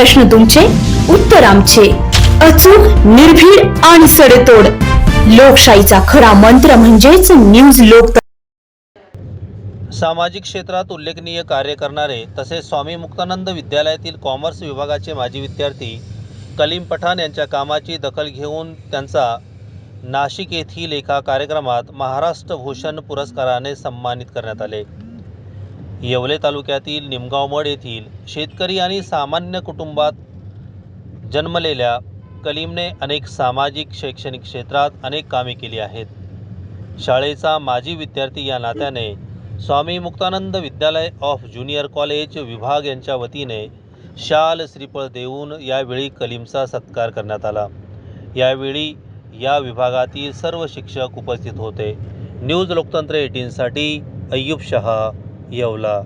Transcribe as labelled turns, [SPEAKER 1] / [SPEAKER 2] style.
[SPEAKER 1] प्रश्न तुमचे उत्तर आमचे. अचूक निर्भीड आणि सडेतोड. लोकशाहीचा खरा मंत्र म्हणजेच न्यूज लोक
[SPEAKER 2] सामाजिक क्षेत्रात उल्लेखनीय कार्य करणारे तसेच स्वामी मुक्तानंद विद्यालयातील कॉमर्स विभागाचे माजी विद्यार्थी कलीम पठाण यांच्या कामाची दखल घेऊन त्यांचा नाशिक येथील एका कार्यक्रमात महाराष्ट्र भूषण पुरस्काराने सन्मानित करण्यात आले. येवले तालुक्यातील निमगावमड येथील शेतकरी आणि सामान्य कुटुंबात जन्मलेल्या कलीमने अनेक सामाजिक शैक्षणिक क्षेत्रात अनेक कामे केली आहेत. शाळेचा माजी विद्यार्थी या नात्याने स्वामी मुक्तानंद विद्यालय ऑफ ज्युनियर कॉलेज विभाग यांच्या वतीने शाल श्रीफळ देऊन यावेळी कलीमचा सत्कार करण्यात आला. यावेळी या विभागातील सर्व शिक्षक उपस्थित होते. न्यूज लोकतंत्र एटीनसाठी अय्यूब शहा येवला